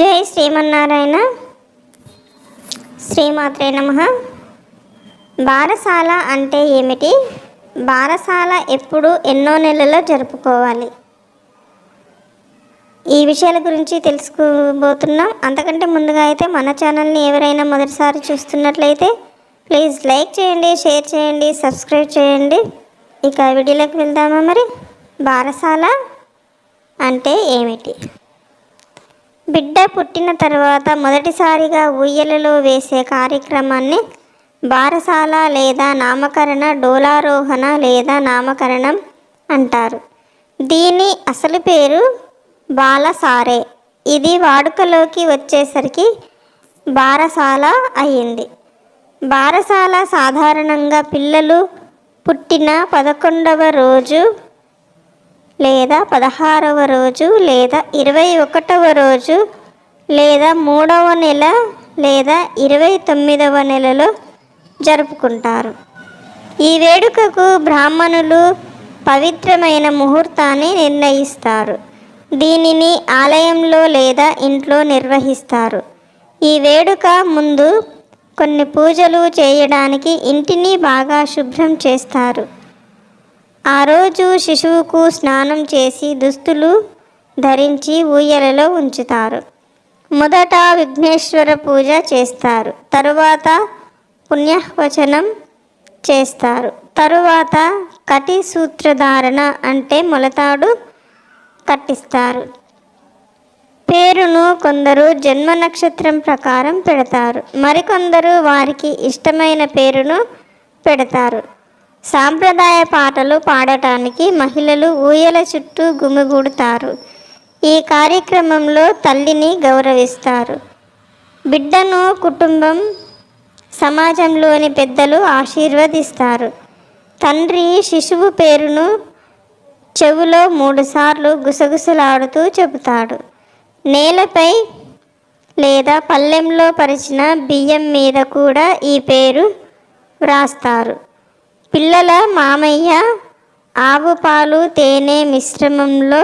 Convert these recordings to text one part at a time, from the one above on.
జై శ్రీమన్నారాయణ. శ్రీమాత్రే నమ. బారసాల అంటే ఏమిటి? బారసాల ఎప్పుడు ఎన్నో నెలలో జరుపుకోవాలి. ఈ విషయాల గురించి తెలుసుకోబోతున్నాం. అంతకంటే ముందుగా అయితే మన ఛానల్ని ఎవరైనా మొదటిసారి చూస్తున్నట్లయితే ప్లీజ్ లైక్ చేయండి షేర్ చేయండి సబ్స్క్రైబ్ చేయండి. ఇక వీడియోలోకి వెళ్దామా మరి? బారసాల అంటే ఏమిటి? బిడ్డ పుట్టిన తర్వాత మొదటిసారిగా ఉయ్యలలో వేసే కార్యక్రమాన్ని బారసాల లేదా నామకరణ డోలారోహణ లేదా నామకరణం అంటారు. దీని అసలు పేరు బాలసారే. ఇది వాడుకలోకి వచ్చేసరికి బారసాల అయ్యింది బారసాల సాధారణంగా పిల్లలు పుట్టిన పదకొండవ రోజు లేదా పదహారవ రోజు లేదా ఇరవై ఒకటవ రోజు లేదా మూడవ నెల లేదా ఇరవై తొమ్మిదవ నెలలో జరుపుకుంటారు. ఈ వేడుకకు బ్రాహ్మణులు పవిత్రమైన ముహూర్తాన్ని నిర్ణయిస్తారు. దీనిని ఆలయంలో లేదా ఇంట్లో నిర్వహిస్తారు. ఈ వేడుక ముందు కొన్ని పూజలు చేయడానికి ఇంటిని బాగా శుభ్రం చేస్తారు. ఆ రోజు శిశువుకు స్నానం చేసి దుస్తులు ధరించి ఊయలలో ఉంచుతారు. మొదట విఘ్నేశ్వర పూజ చేస్తారు. తరువాత పుణ్యవచనం చేస్తారు. తరువాత కటి సూత్రధారణ అంటే మొలతాడు కట్టిస్తారు. పేరును కొందరు జన్మ నక్షత్రం ప్రకారం పెడతారు. మరికొందరు వారికి ఇష్టమైన పేరును పెడతారు. సాంప్రదాయ పాటలు పాడటానికి మహిళలు ఊయల చుట్టూ గుమిగూడుతారు. ఈ కార్యక్రమంలో తల్లిని గౌరవిస్తారు. బిడ్డను కుటుంబం సమాజంలోని పెద్దలు ఆశీర్వదిస్తారు. తండ్రి శిశువు పేరును చెవులో మూడుసార్లు గుసగుసలాడుతూ చెబుతాడు. నేలపై లేదా పల్లెంలో పరిచిన బియ్యం మీద కూడా ఈ పేరు వ్రాస్తారు. పిల్లల మామయ్య ఆవు పాలు తేనె మిశ్రమంలో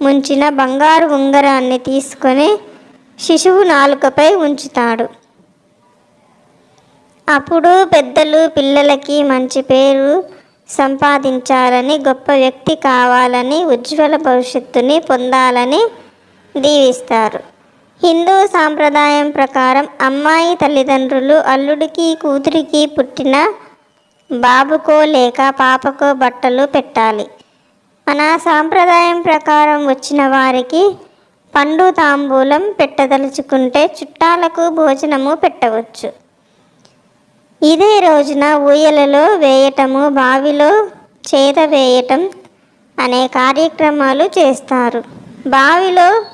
ముంచిన బంగారు ఉంగరాన్ని తీసుకొని శిశువు నాలుకపై ఉంచుతాడు. అప్పుడు పెద్దలు పిల్లలకి మంచి పేరు సంపాదించాలని గొప్ప వ్యక్తి కావాలని ఉజ్వల భవిష్యత్తుని పొందాలని దీవిస్తారు. హిందూ సాంప్రదాయం ప్రకారం అమ్మాయి తల్లిదండ్రులు అల్లుడికి కూతురికి పుట్టిన బాబుకో లేక పాపకో బట్టలు పెట్టాలి. మన సాంప్రదాయం ప్రకారం వచ్చిన వారికి పండు తాంబూలం పెట్టదలుచుకుంటే చుట్టాలకు భోజనము పెట్టవచ్చు. ఇదే రోజున ఊయలలో వేయటము బావిలో చేత వేయటం అనే కార్యక్రమాలు చేస్తారు. బావిలో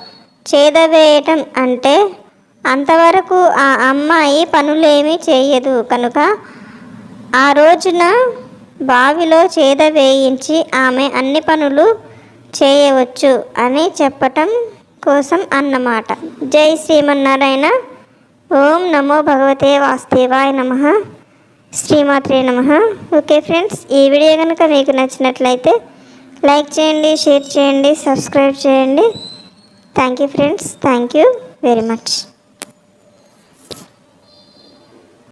చేద వేయటం అంటే అంతవరకు ఆ అమ్మాయి పనులేమీ చేయదు. కనుక ఆ రోజున బావిలో చేద వేయించి ఆమె అన్ని పనులు చేయవచ్చు అని చెప్పటం కోసం అన్నమాట. జై శ్రీమన్నారాయణ. ఓం నమో భగవతే వాస్తేవాయ నమ. శ్రీమాత్రే నమ. ఓకే ఫ్రెండ్స్ ఈ వీడియో కనుక మీకు నచ్చినట్లయితే లైక్ చేయండి షేర్ చేయండి సబ్స్క్రైబ్ చేయండి. Thank you friends thank you very much.